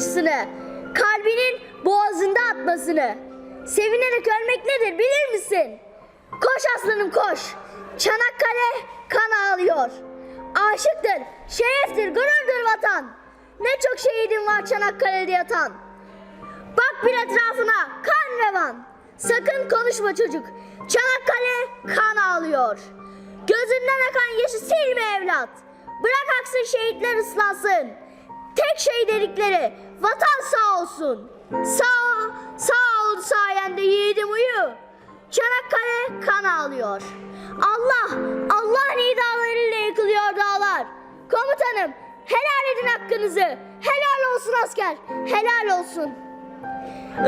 acısını, kalbinin boğazında atmasını. Sevinerek ölmek nedir bilir misin? Koş aslanım koş. Çanakkale kan ağlıyor. Aşıktır, şereftir, gururdur vatan. Ne çok şehidim var Çanakkale'de yatan. Bak bir etrafına kan revan. Sakın konuşma çocuk. Çanakkale kan ağlıyor. Gözünden akan yaşı silme evlat. Bırak aksın şehitler ıslansın. Tek şey dedikleri vatan sağ olsun. Sağ, sağ ol sayende yiğidim uyu. Çanakkale kan ağlıyor. Allah, Allah nidalarıyla yıkılıyor dağlar. Komutanım, helal edin hakkınızı. Helal olsun asker, helal olsun.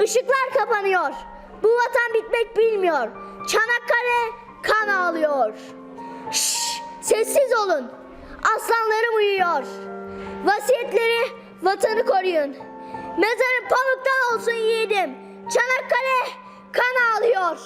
Işıklar kapanıyor. Bu vatan bitmek bilmiyor. Çanakkale kan ağlıyor. Şşş, sessiz olun. Aslanlarım uyuyor. Vasiyetleri vatanı koruyun. Mezarın pamuktan olsun yiğidim. Çanakkale kan ağlıyor.